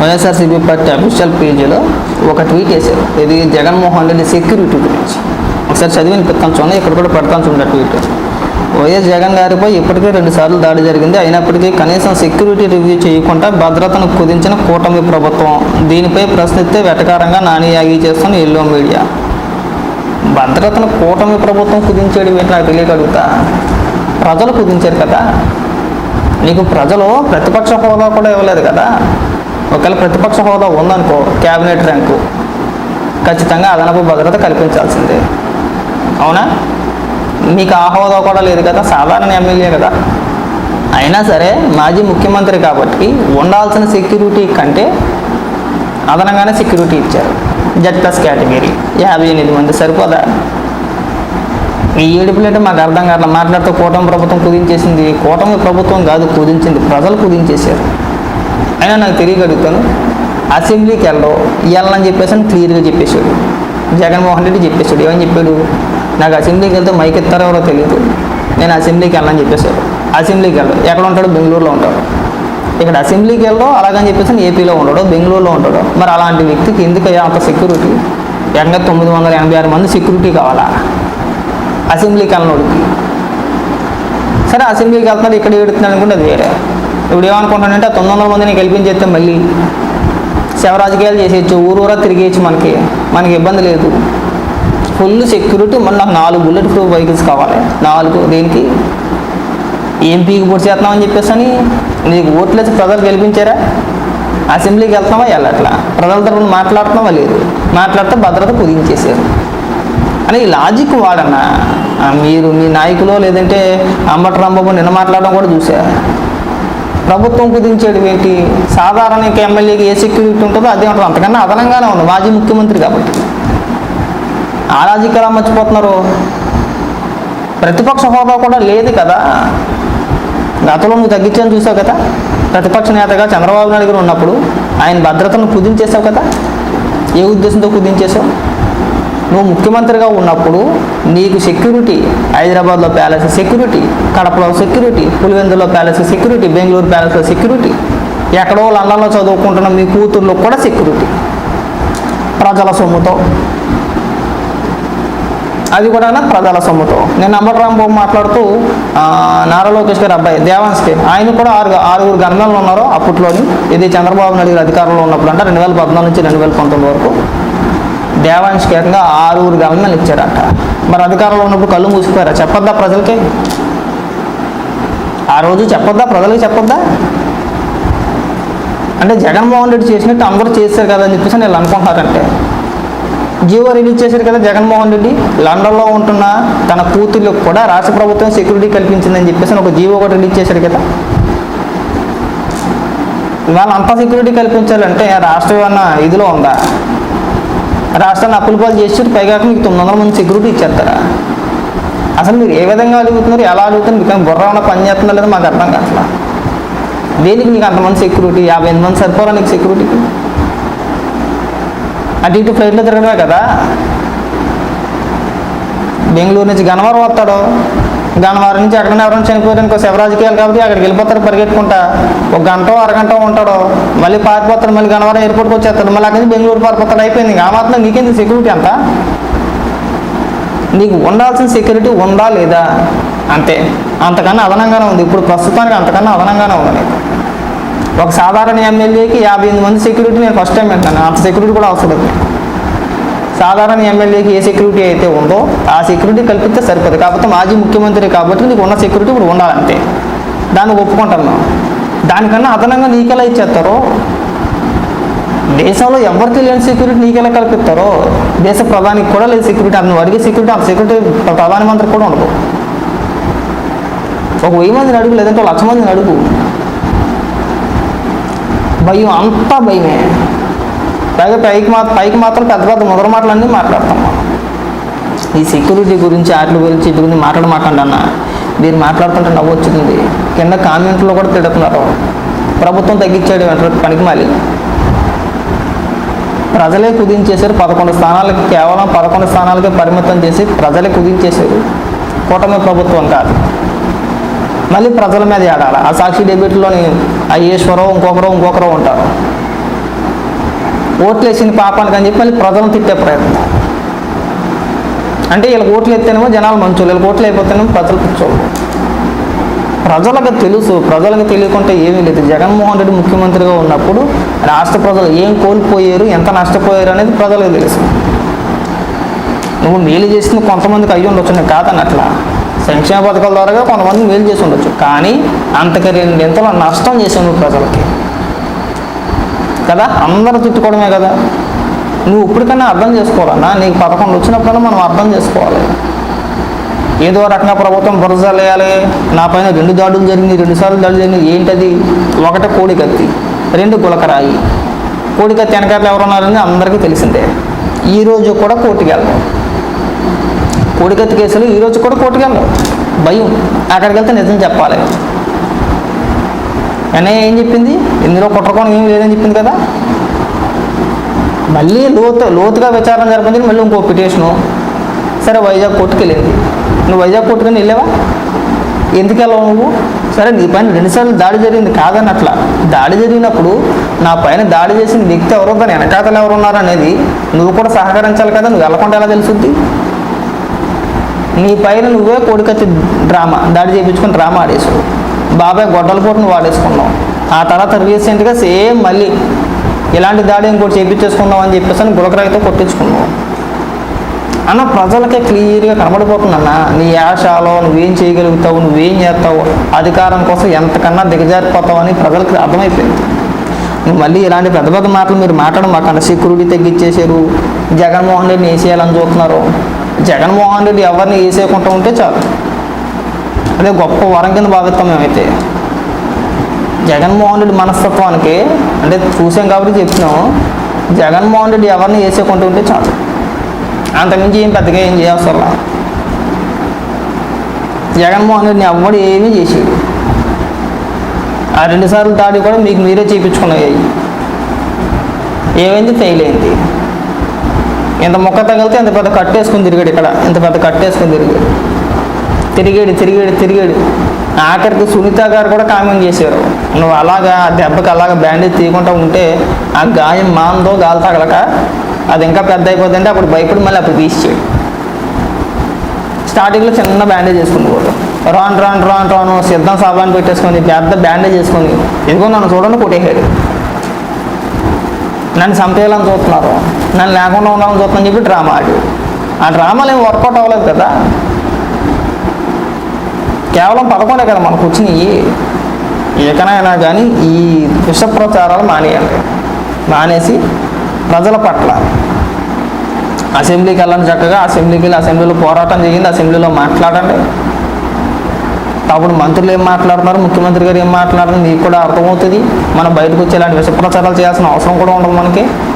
YSRCP party official పేజీలో ఒక tweet వేశారు. ఇది జగన్మోహన్ రెడ్డి సెక్యూరిటీ గురించి. ఒకసారి చదివిన వినిపిస్తాను చూడండి ఇక్కడ కూడా పెడతాను చూడండి ట్వీట్. వైఎస్ జగన్ గారిపై ఇప్పటికే రెండు సార్లు దాడి జరిగింది. అయినప్పటికీ కనీసం సెక్యూరిటీ రివ్యూ చేయకుండా భద్రతను కుదించిన కూటమి ప్రభుత్వం దీనిపై ప్రశ్నిస్తే వెటకారంగా నాణ్యాగి చేస్తున్న ఎల్లో మీడియా. భద్రతను కూటమి ప్రభుత్వం కుదించేది ఏంటి నాకు తెలియక అడుగుతా. ప్రజలు కుదించారు కదా. నీకు ప్రజలు ప్రతిపక్ష హోదా కూడా ఇవ్వలేదు కదా. ఒకవేళ ప్రతిపక్ష హోదా ఉందనుకో క్యాబినెట్ ర్యాంకు ఖచ్చితంగా అదనపు భద్రత కల్పించాల్సిందే. అవునా? మీకు ఆ హోదా కూడా లేదు కదా సాధారణ ఎమ్మెల్యే కదా. అయినా సరే మాజీ ముఖ్యమంత్రి కాబట్టి ఉండాల్సిన సెక్యూరిటీ కంటే అదనంగానే సెక్యూరిటీ ఇచ్చారు. జెడ్ ప్లస్ కేటగిరీ యాభై ఎనిమిది మంది సరిపోదా? ఈ ఏడుపులంటే మాకు అర్థం కావట్లా మాట్లాడుతూ కూటమి ప్రభుత్వం కుదించేసింది. కూటమి ప్రభుత్వం కాదు కుదించింది. ప్రజలు కుదించేశారు. అయినా నాకు తెలియగలుగుతాను అసెంబ్లీకి వెళ్ళవు. వెళ్ళని చెప్పేసి అని క్లియర్గా చెప్పేశాడు. జగన్మోహన్ రెడ్డి చెప్పేశాడు. ఏమని చెప్పాడు? నాకు అసెంబ్లీకి వెళ్తే మైక్ ఎత్తారో ఎవరో తెలియదు నేను అసెంబ్లీకి వెళ్ళని చెప్పేశాడు. అసెంబ్లీకి వెళ్ళడు. ఎక్కడ ఉంటాడు? బెంగళూరులో ఉంటాడు. ఇక్కడ అసెంబ్లీకి వెళ్ళడో. అలాగని చెప్పేసి ఏపీలో ఉండడో. బెంగళూరులో ఉంటాడు. మరి అలాంటి వ్యక్తికి ఎందుకు అంత సెక్యూరిటీ ఏకంగా తొమ్మిది వందల ఎనభై ఆరు మంది సెక్యూరిటీ కావాలా? అసెంబ్లీకి వెళ్ళనోడికి. సరే అసెంబ్లీకి వెళ్తున్నాడు. ఇక్కడ ఏడుతున్నాడు అనుకుంటే అది వేరే. ఇప్పుడు ఏమనుకుంటానంటే ఆ తొమ్మిది వందల మందిని గెలిపించేస్తే మళ్ళీ శవ రాజకీయాలు చేసేయచ్చు ఊరూరా తిరిగేయచ్చు మనకి. మనకి ఇబ్బంది లేదు. ఫుల్ సెక్యూరిటీ మన నాకు నాలుగు బుల్లెట్ ప్రూఫ్ వెహికల్స్ కావాలి. నాలుగు. దేనికి? ఎంపీకి పొడి చేస్తున్నామని చెప్పేసి అని నీకు ఓట్లేసి ప్రజలు గెలిపించారా? అసెంబ్లీకి వెళ్తామా వెళ్ళట్లా. ప్రజల తరపున మాట్లాడుతున్నామా లేదు. మాట్లాడితే భద్రత కుదించేశారు. అని లాజిక్ వాడన్నా. మీరు మీ నాయకులు లేదంటే అంబటి రాంబాబు నిన్న మాట్లాడడం కూడా చూసా. ప్రభుత్వం కుదించేది ఏంటి? సాధారణ ఇంకా ఎమ్మెల్యేకి ఏ సెక్యూరిటీ ఉంటుందో అదే ఉంటుంది. అంతకన్నా అదనంగానే ఉంది. మాజీ ముఖ్యమంత్రి కాబట్టి. ఆ ఎలా మర్చిపోతున్నారు. ప్రతిపక్ష హోదా కూడా లేదు కదా. గతంలో నువ్వు తగ్గించని చూసావు కదా. ప్రతిపక్ష నేతగా చంద్రబాబు నాయుడు గారు ఉన్నప్పుడు ఆయన భద్రతను కుదించేసావు కదా. ఏ ఉద్దేశంతో కుదించేసావు నువ్వు ముఖ్యమంత్రిగా ఉన్నప్పుడు నీకు సెక్యూరిటీ హైదరాబాద్లో ప్యాలెస్ సెక్యూరిటీ కడపలో సెక్యూరిటీ పులివెందులో ప్యాలెస్ సెక్యూరిటీ బెంగళూరు ప్యాలెస్లో సెక్యూరిటీ ఎక్కడో లండన్లో చదువుకుంటున్న మీ కూతుర్లో కూడా సెక్యూరిటీ ప్రజల సొమ్ముతో. అది కూడా ప్రజల సొమ్ముతో. నేను అంబర్ రాంబాబు మాట్లాడుతూ నారా లోకేష్ గారి అబ్బాయి దేవాన్స్కి ఆయన కూడా ఆరు ఆరుగురు గన్మెన్లు ఉన్నారు అప్పట్లోని ఇది చంద్రబాబు నాయుడు గారు అధికారంలో ఉన్నప్పుడు అంటే రెండు వేల పద్నాలుగు నుంచి రెండు వేల పంతొమ్మిది వరకు. దేవాంశకేతంగా ఆరుగురు గన్మెన్లు ఇచ్చారట. మరి అధికారంలో ఉన్నప్పుడు కళ్ళు మూసుకుపోయారా చెప్పొద్దా ప్రజలకి? ఆ రోజు చెప్పొద్దా? ప్రజలకి చెప్పొద్దా? అంటే జగన్మోహన్ రెడ్డి చేసినట్టు అందరూ చేశారు కదా అని చెప్పేసి నేను అనుకుంటున్నారంటే. జియో రిలీజ్ చేశారు కదా జగన్మోహన్ రెడ్డి? లండన్లో ఉంటున్న తన కూతుర్లకు కూడా రాష్ట్ర ప్రభుత్వం సెక్యూరిటీ కల్పించిందని చెప్పేసి ఒక జియో కూడా రిలీజ్ చేశారు కదా. ఇవాళ అంత సెక్యూరిటీ కల్పించాలంటే రాష్ట్రం ఏమన్నా ఇదిలో ఉందా? రాష్ట్రాన్ని అప్పుల పాలు చేసి పైగా మీకు తొమ్మిది వందల మంది సెక్యూరిటీ ఇచ్చేస్తారా? అసలు మీరు ఏ విధంగా అడుగుతున్నారు ఎలా అడుగుతున్నారు మీకు బుర్ర ఉన్న పని చేస్తుందో లేదో మాకు అర్థం కావట్లా? దేనికి నీకు అంతమంది సెక్యూరిటీ యాభై ఎనిమిది మంది సరిపోరా నీకు సెక్యూరిటీకి అటు ఇటు ఫ్లైట్లో తిరగడమే కదా? బెంగళూరు నుంచి గన్నవరం వస్తాడు. గన్నవరం నుంచి ఎక్కడైనా ఎవరైనా చనిపోయారు ఇంకో శివరాజకీయాలు కాబట్టి అక్కడికి వెళ్ళిపోతారు పరిగెట్టుకుంటా. ఒక గంట అరగంట ఉంటాడు మళ్ళీ పారిపోతాడు మళ్ళీ గన్నవరం ఎయిర్పోర్ట్కి వచ్చేస్తాడు మళ్ళీ అక్కడి నుంచి బెంగళూరు పారిపోతాడు అయిపోయింది. ఆ మాత్రం నీకేంది సెక్యూరిటీ అంతా? నీకు ఉండాల్సిన సెక్యూరిటీ ఉందా లేదా? అంతే. అంతకన్నా అదనంగానే ఉంది. ఇప్పుడు ప్రస్తుతానికి అంతకన్నా అదనంగానే ఉంది నీకు. ఒక సాధారణ ఎమ్మెల్యేకి యాభై ఎనిమిది మంది సెక్యూరిటీ నేను ఫస్ట్ టైం వింటాను. అంత సెక్యూరిటీ కూడా అవసరం లేదు. సాధారణ ఎమ్మెల్యేకి ఏ సెక్యూరిటీ అయితే ఉందో ఆ సెక్యూరిటీ కల్పిస్తే సరిపోదు. కాకపోతే మాజీ ముఖ్యమంత్రి కాబట్టి నీకు ఉన్న సెక్యూరిటీ ఇప్పుడు ఉండాలంతే. దాన్ని ఒప్పుకుంటాను దానికన్నా అదనంగా నీకెలా ఇచ్చేస్తారో? దేశంలో ఎవరికి లేని సెక్యూరిటీ నీకెలా కల్పిస్తారో? దేశ ప్రధానికి కూడా లేదు సెక్యూరిటీ అతను అడిగే సెక్యూరిటీ ఆ సెక్యూరిటీ ప్రధానమంత్రి కూడా ఉండదు. ఒక వెయ్యి మందిని అడుగు లేదంటే ఒక లక్ష మందిని అడుగు. భయం అంతా భయమే. పైగా పైకి మా పైకి మాత్రం పెద్ద పెద్ద ముదర మాటలన్నీ మాట్లాడతాం మనం. ఈ సెక్యూరిటీ గురించి వాటి గురించి ఇటు గురించి మాట్లాడమాకండి అన్న. దీన్ని మాట్లాడుతుంటే నవ్వు వచ్చింది. కింద కామెంట్లో కూడా తిడుతున్నారు. ప్రభుత్వం తగ్గించాడు వెంటనే పనికి మాలి. ప్రజలే కుదించేశారు. పదకొండు స్థానాలకి కేవలం పదకొండు స్థానాలకే పరిమితం చేసి ప్రజలే కుదించేశారు. కూటమి ప్రభుత్వం కాదు. మళ్ళీ ప్రజల మీద ఏడాలి. ఆ సాక్షి డెబిట్లోని ఆ ఈశ్వరో ఇంకొకరో ఇంకొకరో ఉంటారు. ఓట్లేసింది పాపానికి అని చెప్పి మళ్ళీ ప్రజలను తిట్టే ప్రయత్నం. అంటే వీళ్ళకి ఓట్లు ఎత్తేనేమో జనాలు మంచోళ్ళు వీళ్ళకి ఓట్లు అయిపోతేనేమో ప్రజలు కూర్చోళ్ళు ప్రజలకు తెలుసు ప్రజలకు తెలియకుంటే ఏమీ లేదు. జగన్మోహన్ రెడ్డి ముఖ్యమంత్రిగా ఉన్నప్పుడు రాష్ట్ర ప్రజలు ఏం కోల్పోయారు ఎంత నష్టపోయారు అనేది ప్రజలకు తెలుసు. నువ్వు మేలు చేసింది కొంతమందికి అయ్యి ఉండొచ్చు నేను కాదన్నట్లా సంక్షేమ పథకాల ద్వారా కొంతమంది మేలు చేసి ఉండొచ్చు. కానీ అంతకి రెండింతలో నష్టం చేసావు నువ్వు ప్రజలకి. కదా? అందరూ తిట్టుకోవడమే కదా? నువ్వు ఇప్పటికన్నా అర్థం చేసుకోవాలన్నా నీకు పథకం వచ్చినప్పుడు మనం అర్థం చేసుకోవాలి. ఏదో రకంగా ప్రభుత్వం బురజాలు వేయాలి నా పైన రెండు దాడులు జరిగింది రెండు సార్లు దాడులు జరిగింది ఏంటది? ఒకటి కోడికత్తి రెండు గులకరాయి. కోడికత్తి వెనకాల ఎవరున్నారని అందరికీ తెలిసిందే. ఈరోజు కూడా కోర్టుకి వెళ్దాం కోడికత్తి కేసులు ఈరోజు కూడా కోర్టుకి వెళ్ళాం. భయం. అక్కడికి వెళ్తే నిజం చెప్పాలి. అనే ఏం చెప్పింది? ఇందులో కుట్రకోణం ఏం లేదని చెప్పింది కదా? మళ్ళీ లోతు లోతుగా విచారణ జరిపింది మళ్ళీ ఇంకో పిటిషను. సరే వైజాగ్ కోర్టుకి వెళ్ళింది. నువ్వు వైజాగ్ కోర్టుకని వెళ్ళావా? ఎందుకు వెళ్ళావు నువ్వు? సరే నీ పైన రెండుసార్లు దాడి జరిగింది కాదని అట్లా దాడి జరిగినప్పుడు నా పైన దాడి చేసిన వ్యక్తి ఎవరో దాని వెనకాతలు ఎవరు ఉన్నారు అనేది నువ్వు కూడా సహకరించాలి కదా? నువ్వు వెళ్ళకుండా ఎలా తెలుసుద్ది? నీ పైన నువ్వే కోడికత్తి డ్రామా దాడి చేయించుకుని డ్రామా ఆడేసావు బాబాయ్ గొడ్డల పోటు వాడేసుకున్నాం. ఆ తర్వాత రీసెంట్గా సేమ్ మళ్ళీ ఇలాంటి దాడి ఇంకోటి చేయించేసుకుందాం అని చెప్పేసి అని గులకరాయితో కొట్టించుకున్నావు అన్న ప్రజలకే క్లియర్గా కనబడిపోతుందన్న నీ యాషాలో నువ్వేం చేయగలుగుతావు నువ్వేం చేస్తావు అధికారం కోసం ఎంతకన్నా దిగజారిపోతావు అని ప్రజలకు అర్థమైపోయింది. నువ్వు మళ్ళీ ఇలాంటి పెద్ద పెద్ద మాటలు మీరు మాట్లాడమాకండి సెక్యూరిటీ తగ్గించేశారు. జగన్మోహన్ రెడ్డిని వేసేయాలని చూస్తున్నారు. జగన్మోహన్ రెడ్డి ఎవరిని వేసేయకుండా ఉంటే చాలు. అదే గొప్ప వరం కింద భావిస్తాం మేమైతే. జగన్మోహన్ రెడ్డి మనస్తత్వానికి అంటే చూసాం కాబట్టి చెప్తున్నాం జగన్మోహన్ రెడ్డి ఎవరిని వేసేయకుండా ఉంటే చాలు. అంతకుమించి ఏం పెద్దగా ఏం చేయవసరం జగన్మోహన్ రెడ్డిని ఎవ్వడు ఏమీ చేసేది. ఆ రెండుసార్లు దాడి కూడా మీకు మీరే చేయించుకున్నాయి ఏమైంది? ఫెయిల్ అయింది. ఇంత మొక్క తగిలితే ఇంత పెద్ద కట్టేసుకుని తిరిగాడు ఇక్కడ. ఇంత పెద్ద కట్టేసుకుని తిరిగాడు. తిరిగాడు తిరిగాడు తిరిగాడు. ఆఖరికి సునీత గారు కూడా కామెంట్ చేశారు నువ్వు అలాగా ఆ దెబ్బకి అలాగా బ్యాండేజ్ తీయకుండా ఉంటే ఆ గాయం మాందో గాలి తగలక అది ఇంకా పెద్ద అయిపోతుంటే అప్పుడు భయపడి మళ్ళీ అప్పుడు తీసేయడు స్టార్టింగ్లో చిన్న బ్యాండేజ్ చేసుకుని పోతాం రాన్ రాన్ రాను రాను సిద్ధం సాబాన్ పెట్టేసుకొని పెద్ద బ్యాండేజ్ చేసుకొని ఎందుకో నన్ను చూడండి కొట్టేశాడు. నన్ను చంపేయాలని చూస్తున్నారు. నన్ను లేకుండా ఉండాలని చూస్తున్నాను చెప్పి డ్రామా ఆడు ఆ డ్రామాలు ఏం వర్కౌట్ అవ్వలేదు కదా. కేవలం పదకొండే కదా మనకు వచ్చినాయి. ఏకనైనా కానీ ఈ విష ప్రచారాలు మానేయాలి. మానేసి ప్రజల పట్ల అసెంబ్లీకి వెళ్ళండి చక్కగా అసెంబ్లీకి వెళ్ళి అసెంబ్లీలో పోరాటం చేయండి అసెంబ్లీలో మాట్లాడండి. అప్పుడు మంత్రులు ఏం మాట్లాడుతున్నారు? ముఖ్యమంత్రి గారు ఏం మాట్లాడుతున్నారు? నీకు కూడా అర్థమవుతుంది. మనం బయటకు వచ్చి ఇలాంటి విష ప్రచారాలు చేయాల్సిన అవసరం కూడా ఉండదు మనకి.